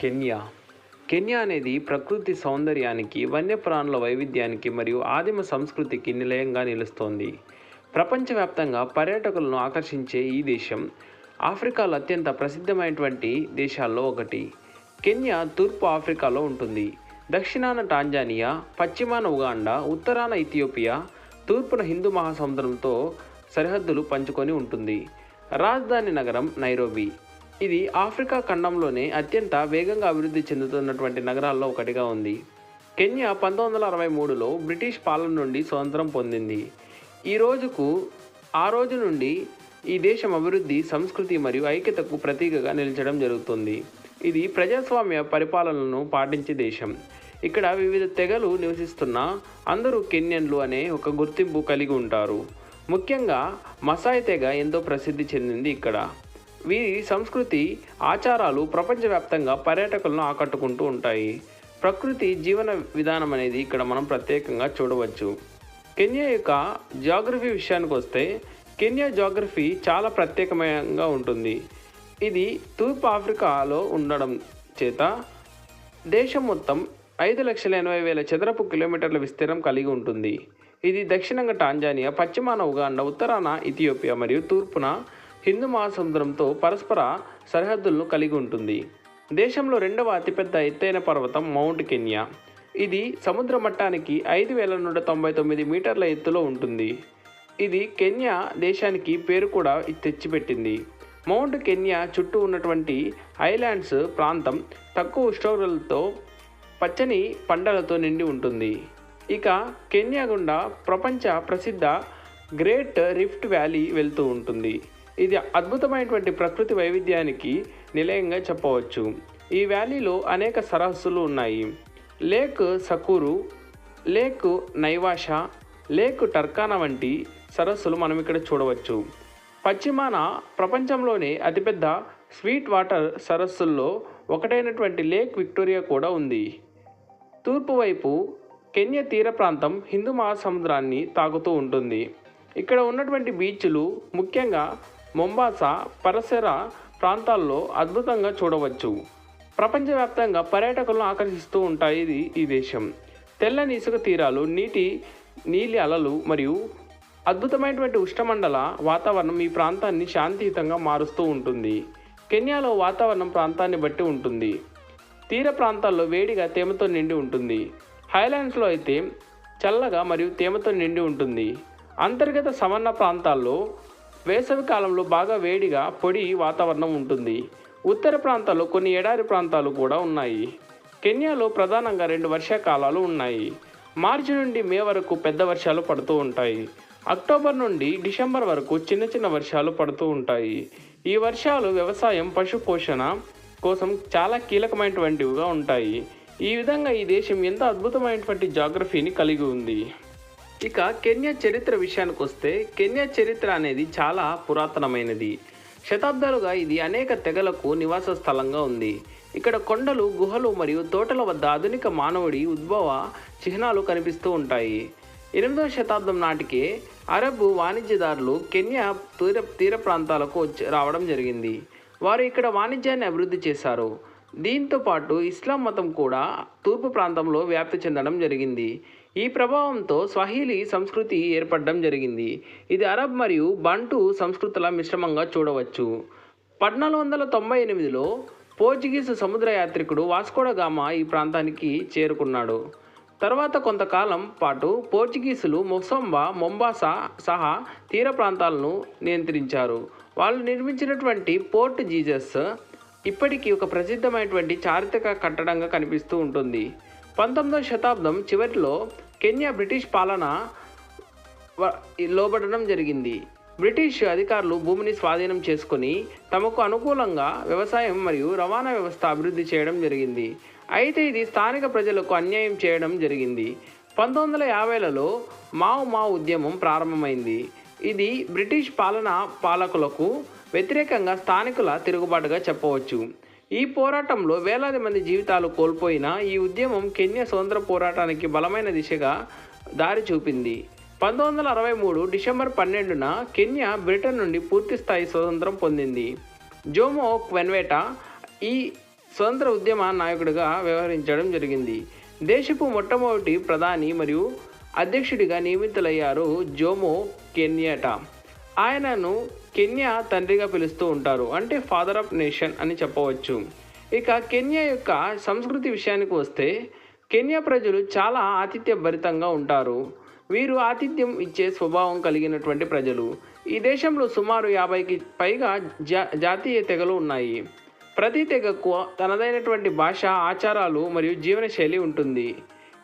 Kenya. Kenya అనేది ప్రకృతి సౌందర్యానికి వన్యప్రాణుల వైవిధ్యానికి మరియు ఆదిమ సంస్కృతికి నిలయంగా నిలుస్తోంది. ప్రపంచవ్యాప్తంగా పర్యాటకులను ఆకర్షించే ఈ దేశం ఆఫ్రికాలో అత్యంత ప్రసిద్ధమైనటువంటి దేశాల్లో ఒకటి. కెన్యా తూర్పు ఆఫ్రికాలో ఉంటుంది. దక్షిణాన టాంజానియా పశ్చిమాన ఉగాండా ఉత్తరాన ఇథియోపియా తూర్పున హిందూ మహాసముద్రంతో సరిహద్దులు పంచుకొని ఉంటుంది. రాజధాని నగరం నైరోబి. ఇది ఆఫ్రికా ఖండంలోనే అత్యంత వేగంగా అభివృద్ధి చెందుతున్నటువంటి నగరాల్లో ఒకటిగా ఉంది. కెన్యా పంతొమ్మిది వందల అరవై మూడులో బ్రిటిష్ పాలన నుండి స్వతంత్రం పొందింది. ఈ రోజుకు ఆ రోజు నుండి ఈ దేశం అభివృద్ధి సంస్కృతి మరియు ఐక్యతకు ప్రతీకగా నిలిచడం జరుగుతుంది. ఇది ప్రజాస్వామ్య పరిపాలనను పాటించే దేశం. ఇక్కడ వివిధ తెగలు నివసిస్తున్న అందరూ కెన్యన్లు అనే ఒక గుర్తింపు కలిగి ఉంటారు. ముఖ్యంగా మసాయి తెగ ఎంతో ప్రసిద్ధి చెందింది ఇక్కడ. వీరి సంస్కృతి ఆచారాలు ప్రపంచవ్యాప్తంగా పర్యాటకులను ఆకట్టుకుంటూ ఉంటాయి. ప్రకృతి జీవన విధానం అనేది ఇక్కడ మనం ప్రత్యేకంగా చూడవచ్చు. కెన్యా యొక్క జాగ్రఫీ విషయానికి వస్తే కెన్యా జాగ్రఫీ చాలా ప్రత్యేకమైనగా ఉంటుంది. ఇది తూర్పు ఆఫ్రికాలో ఉండడం చేత దేశం మొత్తం ఐదు లక్షల ఎనభై వేల చదరపు కిలోమీటర్ల విస్తీర్ణం కలిగి ఉంటుంది. ఇది దక్షిణంగా టాంజానియా పశ్చిమాన ఉగాండా ఉత్తరాన ఇథియోపియా మరియు తూర్పున హిందూ మహాసముద్రంతో పరస్పర సరిహద్దులను కలిగి ఉంటుంది. దేశంలో రెండవ అతిపెద్ద ఎత్తైన పర్వతం మౌంట్ కెన్యా. ఇది సముద్ర మట్టానికి ఐదు వేల నూట తొంభై తొమ్మిది మీటర్ల ఎత్తులో ఉంటుంది. ఇది కెన్యా దేశానికి పేరు కూడా తెచ్చిపెట్టింది. మౌంట్ కెన్యా చుట్టూ ఉన్నటువంటి ఐలాండ్స్ ప్రాంతం తక్కువ ఉష్ణోగ్రతలతో పచ్చని పంటలతో నిండి ఉంటుంది. ఇక కెన్యా గుండా ప్రపంచ ప్రసిద్ధ గ్రేట్ రిఫ్ట్ వ్యాలీ వెళ్తూ ఉంటుంది. ఇది అద్భుతమైనటువంటి ప్రకృతి వైవిధ్యానికి నిలయంగా చెప్పవచ్చు. ఈ వ్యాలీలో అనేక సరస్సులు ఉన్నాయి. Lake సకూరు lake Naivasha lake Turkana వంటి సరస్సులు మనం ఇక్కడ చూడవచ్చు. పశ్చిమాన ప్రపంచంలోనే అతిపెద్ద స్వీట్ వాటర్ సరస్సుల్లో ఒకటైనటువంటి లేక్ విక్టోరియా కూడా ఉంది. తూర్పు వైపు కెన్యా తీర ప్రాంతం హిందూ మహాసముద్రాన్ని తాకుతూ ఉంటుంది. ఇక్కడ ఉన్నటువంటి బీచ్లు ముఖ్యంగా మొంబాసా పరిసర ప్రాంతాల్లో అద్భుతంగా చూడవచ్చు. ప్రపంచవ్యాప్తంగా పర్యాటకులను ఆకర్షిస్తూ ఉంటాయి ఇది ఈ దేశం. తెల్లని ఇసుక తీరాలు నీటి నీలి అలలు మరియు అద్భుతమైనటువంటి ఉష్ణమండల వాతావరణం ఈ ప్రాంతాన్ని శాంతియుతంగా మారుస్తూ ఉంటుంది. కెన్యాలో వాతావరణం ప్రాంతాన్ని బట్టి ఉంటుంది. తీర ప్రాంతాల్లో వేడిగా తేమతో నిండి ఉంటుంది. హైలాండ్స్లో అయితే చల్లగా మరియు తేమతో నిండి ఉంటుంది. అంతర్గత సవర్ణ ప్రాంతాల్లో వేసవి కాలంలో బాగా వేడిగా పొడి వాతావరణం ఉంటుంది. ఉత్తర ప్రాంతాల్లో కొన్ని ఎడారి ప్రాంతాలు కూడా ఉన్నాయి. కెన్యాలో ప్రధానంగా రెండు వర్షాకాలాలు ఉన్నాయి. మార్చి నుండి మే వరకు పెద్ద వర్షాలు పడుతూ ఉంటాయి. అక్టోబర్ నుండి డిసెంబర్ వరకు చిన్న చిన్న వర్షాలు పడుతూ ఉంటాయి. ఈ వర్షాలు వ్యవసాయం పశు పోషణ కోసం చాలా కీలకమైనటువంటివిగా ఉంటాయి. ఈ విధంగా ఈ దేశం ఎంత అద్భుతమైనటువంటి జాగ్రఫీని కలిగి ఉంది. ఇక కెన్యా చరిత్ర విషయానికి వస్తే కెన్యా చరిత్ర అనేది చాలా పురాతనమైనది. శతాబ్దాలుగా ఇది అనేక తెగలకు నివాస స్థలంగా ఉంది. ఇక్కడ కొండలు గుహలు మరియు తోటల వద్ద ఆధునిక మానవుడి ఉద్భవ చిహ్నాలు కనిపిస్తూ ఉంటాయి. ఎనిమిదవ శతాబ్దం నాటికే అరబ్ వాణిజ్యదారులు కెన్యా తీర తీర ప్రాంతాలకు వచ్చి రావడం జరిగింది. వారు ఇక్కడ వాణిజ్యాన్ని అభివృద్ధి చేశారు. దీంతో పాటు ఇస్లాం మతం కూడా తూర్పు ప్రాంతంలో వ్యాప్తి చెందడం జరిగింది. ఈ ప్రభావంతో స్వహీలీ సంస్కృతి ఏర్పడడం జరిగింది. ఇది అరబ్ మరియు బంటు సంస్కృతుల మిశ్రమంగా చూడవచ్చు. పద్నాలుగు వందల తొంభై ఎనిమిదిలో పోర్చుగీసు సముద్ర యాత్రికుడు వాస్కోడగామా ఈ ప్రాంతానికి చేరుకున్నాడు. తర్వాత కొంతకాలం పాటు పోర్చుగీసులు మొసంబా మొంబాసా సహా తీర ప్రాంతాలను నియంత్రించారు. వాళ్ళు నిర్మించినటువంటి పోర్ట్ జీజస్ ఇప్పటికీ ఒక ప్రసిద్ధమైనటువంటి చారిత్రక కట్టడంగా కనిపిస్తూ ఉంటుంది. పంతొమ్మిదవ శతాబ్దం చివరిలో కెన్యా బ్రిటిష్ పాలన లోబడడం జరిగింది. బ్రిటిష్ అధికారులు భూమిని స్వాధీనం చేసుకొని తమకు అనుకూలంగా వ్యవసాయం మరియు రవాణా వ్యవస్థ అభివృద్ధి చేయడం జరిగింది. అయితే ఇది స్థానిక ప్రజలకు అన్యాయం చేయడం జరిగింది. పంతొమ్మిది వందల యాభైలలో మావు మావు ఉద్యమం ప్రారంభమైంది. ఇది బ్రిటిష్ పాలన పాలకులకు వ్యతిరేకంగా స్థానికుల తిరుగుబాటుగా చెప్పవచ్చు. ఈ పోరాటంలో వేలాది మంది జీవితాలు కోల్పోయిన ఈ ఉద్యమం కెన్యా స్వతంత్ర పోరాటానికి బలమైన దిశగా దారి చూపింది. పంతొమ్మిది వందల అరవై మూడు డిసెంబర్ పన్నెండున కెన్యా బ్రిటన్ నుండి పూర్తి స్థాయి స్వతంత్రం పొందింది. జోమో క్వెన్వేటా ఈ స్వతంత్ర ఉద్యమ నాయకుడిగా వ్యవహరించడం జరిగింది. దేశపు మొట్టమొదటి ప్రధాని మరియు అధ్యక్షుడిగా నియమితులయ్యారు జోమో కెన్యాటా. ఆయనను కెన్యా తండ్రిగా పిలుస్తూ ఉంటారు. అంటే ఫాదర్ ఆఫ్ నేషన్ అని చెప్పవచ్చు. ఇక కెన్యా యొక్క సంస్కృతి విషయానికి వస్తే కెన్యా ప్రజలు చాలా ఆతిథ్య భరితంగా ఉంటారు. వీరు ఆతిథ్యం ఇచ్చే స్వభావం కలిగినటువంటి ప్రజలు. ఈ దేశంలో సుమారు యాభైకి పైగా జా జాతీయ తెగలు ఉన్నాయి. ప్రతి తెగకు తనదైనటువంటి భాష ఆచారాలు మరియు జీవనశైలి ఉంటుంది.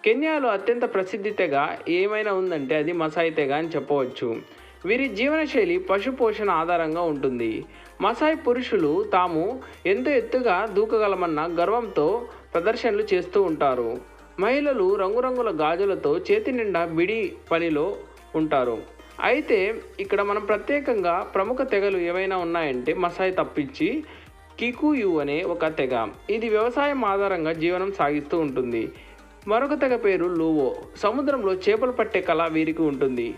కెన్యాలో అత్యంత ప్రసిద్ధి తెగ ఏమైనా ఉందంటే అది మసాయి తెగ అని చెప్పవచ్చు. వీరి జీవనశైలి పశుపోషణ ఆధారంగా ఉంటుంది. మసాయి పురుషులు తాము ఎంత ఎత్తుగా దూకగలమన్న గర్వంతో ప్రదర్శనలు చేస్తూ ఉంటారు. మహిళలు రంగురంగుల గాజులతో చేతి నిండా బిడి పనిలో ఉంటారు. అయితే ఇక్కడ మనం ప్రత్యేకంగా ప్రముఖ తెగలు ఏవైనా ఉన్నాయంటే మసాయి తప్పించి కికుయు అనే ఒక తెగ. ఇది వ్యవసాయం ఆధారంగా జీవనం సాగిస్తూ ఉంటుంది. మరొక తెగ పేరు లూవో. సముద్రంలో చేపలు పట్టే కళ వీరికి ఉంటుంది.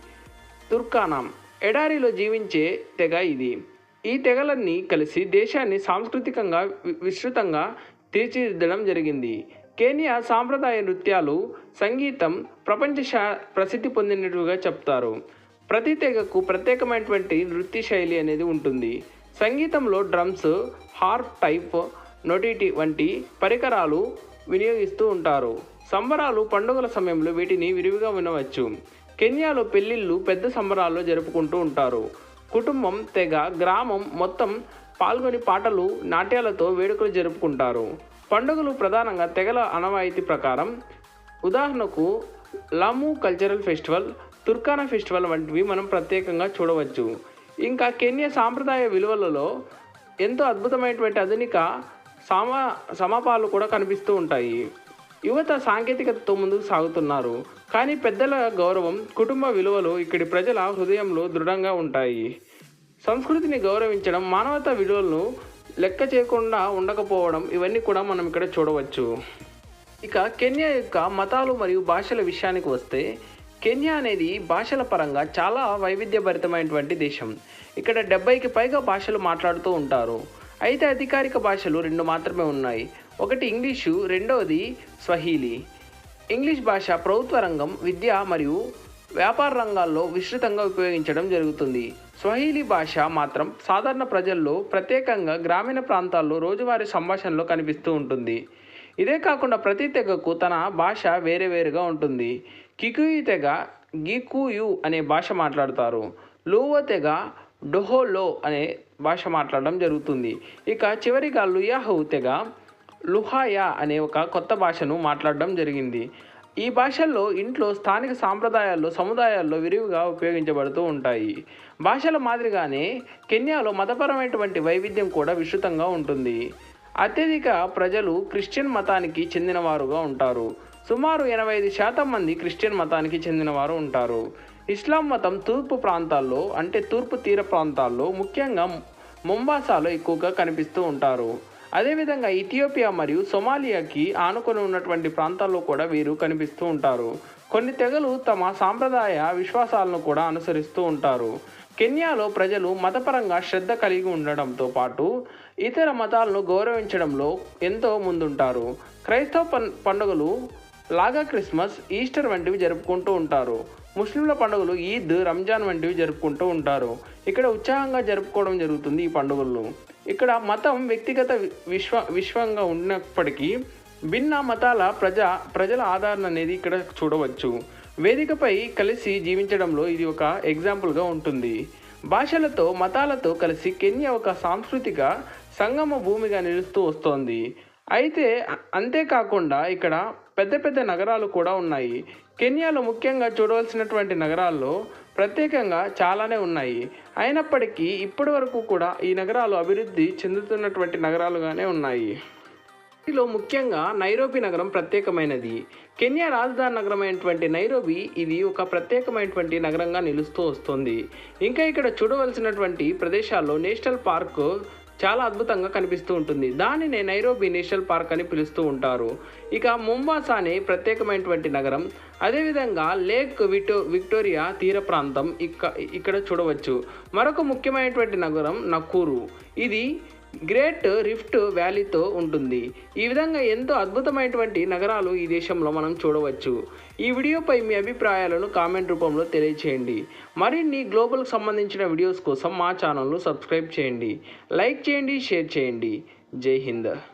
తుర్కానాం. ఎడారిలో జీవించే తెగ ఇది. ఈ తెగలన్నీ కలిసి దేశాన్ని సాంస్కృతికంగా వి- విస్తృతంగా తీర్చిదిద్దడం జరిగింది. కేనియా సాంప్రదాయ నృత్యాలు సంగీతం ప్రపంచ శా ప్రసిద్ధి పొందినట్టుగా చెప్తారు. ప్రతి తెగకు ప్రత్యేకమైనటువంటి నృత్య శైలి అనేది ఉంటుంది. సంగీతంలో డ్రమ్స్ హార్ప్ టైప్ నొటిటి వంటి పరికరాలు వినియోగిస్తూ ఉంటారు. సంబరాలు పండుగల సమయంలో వీటిని విరివిగా వినవచ్చు. కెన్యాలో పెళ్ళిళ్ళు పెద్ద సంబరాల్లో జరుపుకుంటూ ఉంటారు. కుటుంబం తెగ గ్రామం మొత్తం పాల్గొని పాటలు నాట్యాలతో వేడుకలు జరుపుకుంటారు. పండుగలు ప్రధానంగా తెగల అనవాయితీ ప్రకారం. ఉదాహరణకు Lamu cultural festival Turkana festival వంటివి మనం ప్రత్యేకంగా చూడవచ్చు. ఇంకా కెన్యా సాంప్రదాయ విలువలలో ఎంతో అద్భుతమైనటువంటి ఆధునిక సమా సమాపాలు కూడా కనిపిస్తూ ఉంటాయి. యువత సాంకేతికతతో ముందుకు సాగుతున్నారు. కానీ పెద్దల గౌరవం కుటుంబ విలువలు ఇక్కడి ప్రజల హృదయంలో దృఢంగా ఉంటాయి. సంస్కృతిని గౌరవించడం మానవతా విలువలను లెక్క చేయకుండా ఉండకపోవడం ఇవన్నీ కూడా మనం ఇక్కడ చూడవచ్చు. ఇక కెన్యా యొక్క మతాలు మరియు భాషల విషయానికి వస్తే కెన్యా అనేది భాషల పరంగా చాలా వైవిధ్యభరితమైనటువంటి దేశం. ఇక్కడ డెబ్బైకి పైగా భాషలు మాట్లాడుతూ ఉంటారు. అయితే అధికారిక భాషలు రెండు మాత్రమే ఉన్నాయి. ఒకటి ఇంగ్లీషు రెండవది స్వహీలి. ఇంగ్లీష్ భాష ప్రభుత్వ రంగం విద్య మరియు వ్యాపార రంగాల్లో విస్తృతంగా ఉపయోగించడం జరుగుతుంది. స్వహీలి భాష మాత్రం సాధారణ ప్రజల్లో ప్రత్యేకంగా గ్రామీణ ప్రాంతాల్లో రోజువారీ సంభాషణలో కనిపిస్తూ ఉంటుంది. ఇదే కాకుండా ప్రతి తెగకు తన భాష వేరే వేరుగా ఉంటుంది. కికుయు తెగ గికుయు అనే భాష మాట్లాడతారు. లూవో తెగ డొహోలో అనే భాష మాట్లాడడం జరుగుతుంది. ఇక చివరిగా లుయాహు తెగ లుహాయా అనే ఒక కొత్త భాషను మాట్లాడడం జరిగింది. ఈ భాషల్లో ఇంట్లో స్థానిక సాంప్రదాయాల్లో సముదాయాల్లో విరివిగా ఉపయోగించబడుతూ ఉంటాయి. భాషల మాదిరిగానే కెన్యాలో మతపరమైనటువంటి వైవిధ్యం కూడా విస్తృతంగా ఉంటుంది. అత్యధిక ప్రజలు క్రిస్టియన్ మతానికి చెందినవారుగా ఉంటారు. సుమారు ఎనభై ఐదు శాతం మంది క్రిస్టియన్ మతానికి చెందినవారు ఉంటారు. ఇస్లాం మతం తూర్పు ప్రాంతాల్లో అంటే తూర్పు తీర ప్రాంతాల్లో ముఖ్యంగా ముంబాసాలో ఎక్కువగా కనిపిస్తూ ఉంటారు. అదేవిధంగా ఇథియోపియా మరియు సొమాలియాకి ఆనుకొని ఉన్నటువంటి ప్రాంతాల్లో కూడా వీరు కనిపిస్తూ ఉంటారు. కొన్ని తెగలు తమ సాంప్రదాయ విశ్వాసాలను కూడా అనుసరిస్తూ ఉంటారు. కెన్యాలో ప్రజలు మతపరంగా శ్రద్ధ కలిగి ఉండడంతో పాటు ఇతర మతాలను గౌరవించడంలో ఎంతో ముందుంటారు. క్రైస్తవ పన్ పండుగలు లాగా క్రిస్మస్ ఈస్టర్ వంటివి జరుపుకుంటూ ఉంటారు. ముస్లింల పండుగలు ఈద్ రంజాన్ వంటివి జరుపుకుంటూ ఉంటారు. ఇక్కడ ఉత్సాహంగా జరుపుకోవడం జరుగుతుంది ఈ పండుగలను ఇక్కడ మతం వ్యక్తిగత విశ్వ విశ్వంగా ఉన్నప్పటికీ భిన్న మతాల ప్రజా ప్రజల ఆదరణ అనేది ఇక్కడ చూడవచ్చు. వేదికపై కలిసి జీవించడంలో ఇది ఒక ఎగ్జాంపుల్గా ఉంటుంది. భాషలతో మతాలతో కలిసి కెన్యా ఒక సాంస్కృతిక సంగమ భూమిగా నిలుస్తూ వస్తోంది. అయితే అంతేకాకుండా ఇక్కడ పెద్ద పెద్ద నగరాలు కూడా ఉన్నాయి. కెన్యాలో ముఖ్యంగా చూడవలసినటువంటి నగరాల్లో ప్రత్యేకంగా చాలానే ఉన్నాయి. అయినప్పటికీ ఇప్పటి వరకు కూడా ఈ నగరాలు అభివృద్ధి చెందుతున్నటువంటి నగరాలుగానే ఉన్నాయి. వీటిలో ముఖ్యంగా నైరోబి నగరం ప్రత్యేకమైనది. కెన్యా రాజధాని నగరమైనటువంటి నైరోబి ఇది ఒక ప్రత్యేకమైనటువంటి నగరంగా నిలుస్తూ వస్తుంది. ఇంకా ఇక్కడ చూడవలసినటువంటి ప్రదేశాల్లో నేషనల్ పార్క్ చాలా అద్భుతంగా కనిపిస్తూ ఉంటుంది. దానినే నైరోబి నేషనల్ పార్క్ అని పిలుస్తూ ఉంటారు. ఇక ముంబాసా అనే ప్రత్యేకమైనటువంటి నగరం. అదేవిధంగా లేక్ విటో విక్టోరియా తీర ప్రాంతం ఇక్క ఇక్కడ చూడవచ్చు. మరొక ముఖ్యమైనటువంటి నగరం నక్కూరు. ఇది గ్రేట్ రిఫ్ట్ వ్యాలీతో ఉంటుంది. ఈ విధంగా ఎంతో అద్భుతమైనటువంటి నగరాలు ఈ దేశంలో మనం చూడవచ్చు. ఈ వీడియోపై మీ అభిప్రాయాలను కామెంట్ రూపంలో తెలియచేయండి. మరిన్ని గ్లోబల్కి సంబంధించిన వీడియోస్ కోసం మా ఛానల్ను సబ్స్క్రైబ్ చేయండి. లైక్ చేయండి షేర్ చేయండి. జై హింద్.